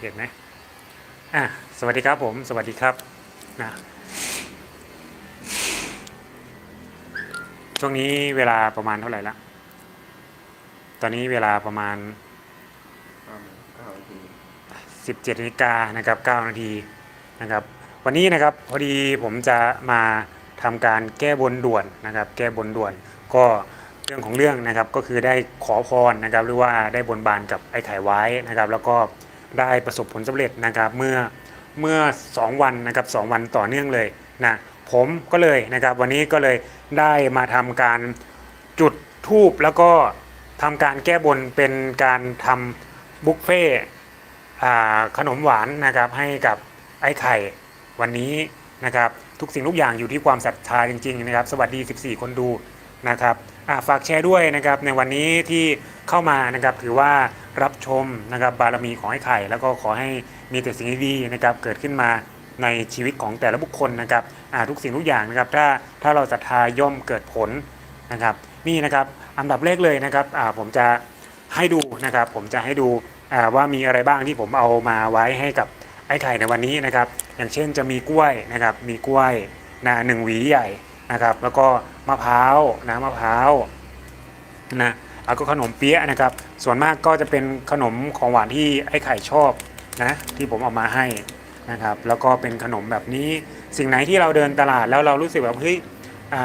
เห็นไหมอะสวัสดีครับผม สวัสดีครับนะช่วงนี้เวลาประมาณเท่าไหร่ละ ตอนนี้เวลาประมาณประมาณเก้านาที17นาฬิกานะครับ9นาทีนะครับ วันนี้นะครับพอดีผมจะมาทำการแก้บนด่วนนะครับ แก้บนด่วน ก็เรื่องของเรื่องนะครับก็คือได้ขอพรนะครับ หรือว่าได้บนบานกับไอ้ไข่ไว้นะครับ แล้วก็ ได้ประสบผลสำเร็จนะครับเมื่อเมื่อ 2 วันนะครับสวันต่อเนื่องเลยนะผมก็เลยนะครับวันนี้ก็เลยได้มาทำการจุดทูบแล้วก็ทำการแก้บนเป็นการทำบุฟเฟ่ขนมหวานนะครับให้กับไอ้ไข่วันนี้นะครับทุกสิ่งทุกอย่างอยู่ที่ความศรัทธาจริงๆนะครับ สวัสดี 14 คนดูนะครับ ฝากแชร์ด้วยนะครับในวันนี้ที่เข้ามานะครับถือว่ารับชมนะครับบารมีของไอ้ไข่ แล้วก็ขอให้มีแต่สิ่งดีๆนะครับเกิดขึ้นมาในชีวิตของแต่ละบุคคลนะครับทุกสิ่งทุกอย่างนะครับถ้าถ้าเราศรัทธาย่อมเกิดผลนะครับนี่นะครับอันดับแรกเลยนะครับผมจะให้ดูนะครับผมจะให้ดูว่ามีอะไรบ้างที่ผมเอามาไว้ให้กับไอ้ไข่ในวันนี้นะครับ อย่างเช่นจะมีกล้วยนะครับมีกล้วยนะหนึ่งหวีใหญ่ นะครับ แล้วก็มะพร้าวนะมะพร้าวนะแล้วก็ขนมเปี๊ยะนะครับ ส่วนมากก็จะเป็นขนมของหวานที่ไอ้ไข่ชอบนะที่ผมเอามาให้นะครับ แล้วก็เป็นขนมแบบนี้ สิ่งไหนที่เราเดินตลาดแล้วเรารู้สึกแบบเฮ้ยอ่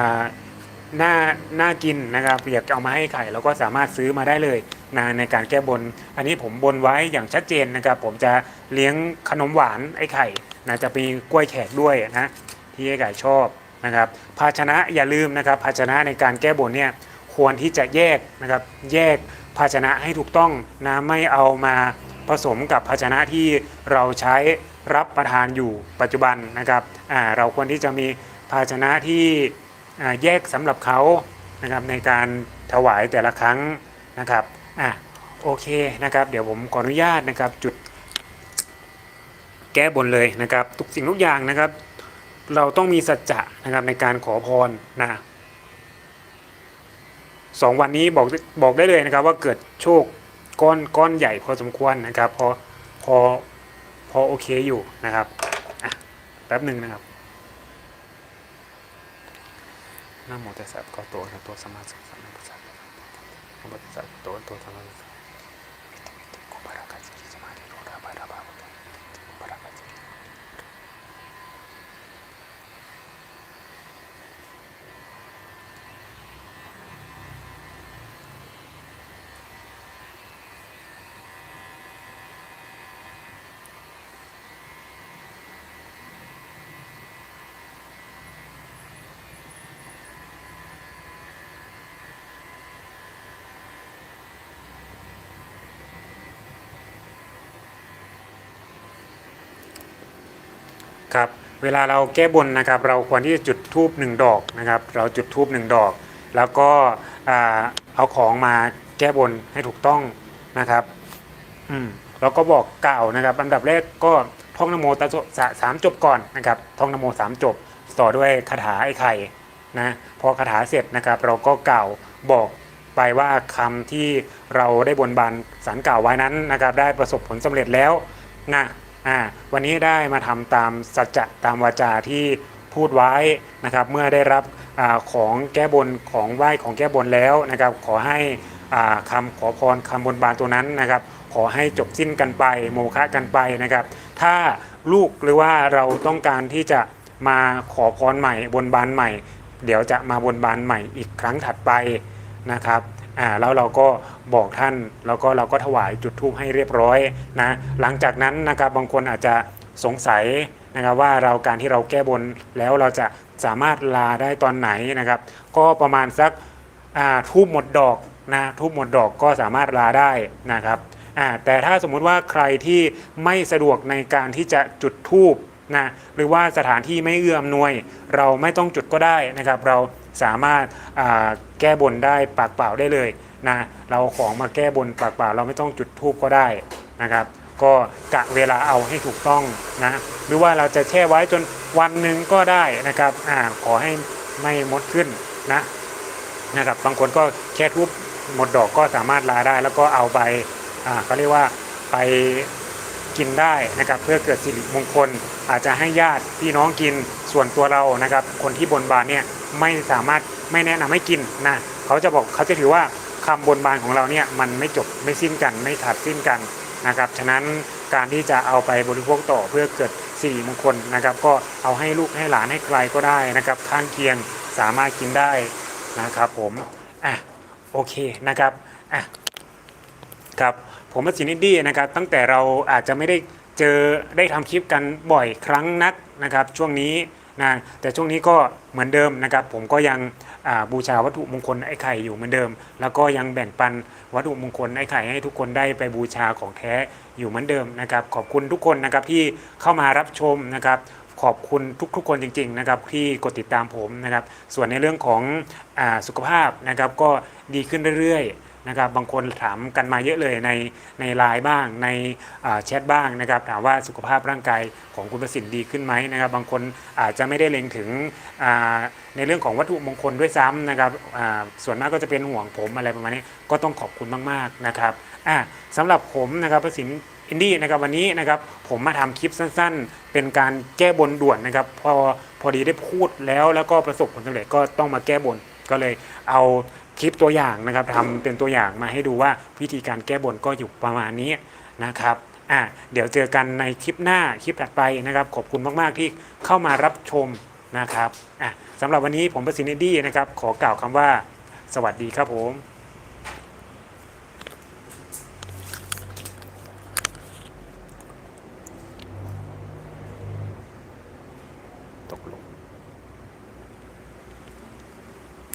น่าน่ากินนะครับอยากเอามาให้ไข่เราก็สามารถซื้อมาได้เลยนะในการแก้บน อันนี้ผมบนไว้อย่างชัดเจนนะครับ ผมจะเลี้ยงขนมหวานไอ้ไข่นะจะมีกล้วยแขกด้วยนะที่ไอ้ไก่ชอบ นะครับภาชนะอย่าลืมนะครับ ภาชนะในการแก้บนเนี่ยควรที่จะแยกนะครับแยกภาชนะให้ถูกต้องนะไม่เอามาผสมกับภาชนะที่เราใช้รับประทานอยู่ปัจจุบันนะครับเราควรที่จะมีภาชนะที่แยกสำหรับเขานะครับในการถวายแต่ละครั้งนะครับอะโอเคนะครับ เดี๋ยวผมขออนุญาตนะครับจุดแก้บนเลยนะครับ ทุกสิ่งทุกอย่างนะครับ เราต้องมีสัจจะนะครับในการขอพรนะสองวันนี้บอกบอกได้เลยนะครับ ว่าเกิดโชคก้อนก้อนใหญ่พอสมควรนะครับ พอพอพอโอเคอยู่นะครับแป๊บหนึ่งนะครับนะโมตัสสะก็ตอะระหะโตสัมมาสัมพุทธัสสะนะโมตัสสะโตอะระหะโตสัมมาสัมพุทธัสสะกุบาระกัสสิสมาธิโรราบาราบาวุตะกุบาระกัสสิ ครับเวลาเราแก้บนนะครับ เราควรที่จะจุดธูปหนึ่งดอกนะครับ เราจุดธูปหนึ่งดอก แล้วก็เอาของมาแก้บนให้ถูกต้องนะครับอืมเราก็บอกกล่าวนะครับอันดับแรกก็ท่องนโมตัสสะสามจบก่อนนะครับ ท่องนโมสามจบ ต่อด้วยคาถาไอ้ไข่นะพอคาถาเสร็จนะครับ เราก็กล่าวบอกไปว่าคำที่เราได้บนบานสารกล่าวไว้นั้นนะครับ ได้ประสบผลสำเร็จแล้วนะ อ่าวันนี้ได้มาทำตามสัจจะตามวาจาที่พูดไว้นะครับเมื่อได้รับอของแก้บนของไหว้ของแก้บนแล้วนะครับขอให้อ่าคำขอพรคำบนบานตัวนั้นนะครับ ขอให้จบสิ้นกันไปโมฆะกันไปนะครับ ถ้าลูกหรือว่าเราต้องการที่จะมาขอพรใหม่บนบานใหม่ เดี๋ยวจะมาบนบานใหม่อีกครั้งถัดไปนะครับ อ่าแล้วเราก็บอกท่าน แล้วก็เราก็ถวายจุดธูปให้เรียบร้อยนะหลังจากนั้นนะครับบางคนอาจจะสงสัยนะครับว่าเราการที่เราแก้บนแล้วเราจะสามารถลาได้ตอนไหนนะครับ ก็ประมาณสักอ่าทูบหมดดอกนะทูบหมดดอกก็สามารถลาได้นะครับอ่าแต่ถ้าสมมุติว่าใครที่ไม่สะดวกในการที่จะจุดธูปนะหรือว่าสถานที่ไม่เอื้ออำนวย เราไม่ต้องจุดก็ได้นะครับ เรา สามารถแก้บนได้ปากเปล่าได้เลยนะเราของมาแก้บนปากเปล่าเราไม่ต้องจุดธูปก็ได้นะครับก็กะเวลาเอาให้ถูกต้องนะหรือว่าเราจะแช่ไว้จนวันหนึ่งก็ได้นะครับอ่าขอให้ไม่มดขึ้นนะนะครับบางคนก็แค่ทุบหมดดอกก็สามารถลาได้ แล้วก็เอาไปอ่าเขาเรียกว่าไป กินได้นะครับเพื่อเกิดสิริมงคล อาจจะให้ญาติพี่น้องกินส่วนตัวเรานะครับ คนที่บนบานเนี่ยไม่สามารถไม่แนะนำให้กินนะเขาจะบอกเขาจะถือว่าคำบนบานของเราเนี่ยมันไม่จบไม่สิ้นกันไม่ขาดสิ้นกันนะครับฉะนั้นการที่จะเอาไปบริโภคต่อเพื่อเกิดสิริมงคลนะครับ ก็เอาให้ลูกให้หลานให้ใครก็ได้นะครับ ข้างเคียงสามารถกินได้นะครับผมอะโอเคนะครับอะ ครับผมวัสินอินดี้นะครับตั้งแต่เราอาจจะไม่ได้เจอได้ทำคลิปกันบ่อยครั้งนักนะครับช่วงนี้นะแต่ช่วงนี้ก็เหมือนเดิมนะครับ ผมก็ยังบูชาวัตถุมงคลไอ้ไข่อยู่เหมือนเดิม แล้วก็ยังแบ่งปันวัตถุมงคลไอ้ไข่ให้ทุกคนได้ไปบูชาของแท้อยู่เหมือนเดิมนะครับ ขอบคุณทุกคนนะครับที่เข้ามารับชมนะครับ ขอบคุณทุกๆคนจริง ๆ นะครับ ที่กดติดตามผมนะครับ ส่วนในเรื่องของอสุขภาพนะครับก็ดีขึ้นเรื่อยๆ นะครับบางคนถามกันมาเยอะเลยในในไลน์บ้าง ในแชทบ้างนะครับถามว่าสุขภาพร่างกายของคุณประสิทธิ์ดีขึ้นไหมนะครับ บางคนอาจจะไม่ได้เล็งถึงในเรื่องของวัตถุมงคลด้วยซ้ำนะครับส่วนมากก็จะเป็นห่วงผมอะไรประมาณนี้ก็ต้องขอบคุณมากๆนะครับสำหรับผมนะครับประสิทธิ์อินดี้นะครับวันนี้นะครับผมมาทำคลิปสั้นๆ เป็นการแก้บนด่วนนะครับพอพอดีได้พูดแล้วแล้วก็ประสบผลสำเร็จก็ต้องมาแก้บนก็เลยเอา คลิปตัวอย่างนะครับทำเป็นตัวอย่างมาให้ดูว่าวิธีการแก้บนก็อยู่ประมาณนี้นะครับอะเดี๋ยวเจอกันในคลิปหน้าคลิปถัดไปนะครับ ขอบคุณมาก ๆ ที่เข้ามารับชมนะครับอะสำหรับวันนี้ผมประสิทธิ์เนดี้นะครับ ขอกล่าวคำว่า สวัสดีครับผม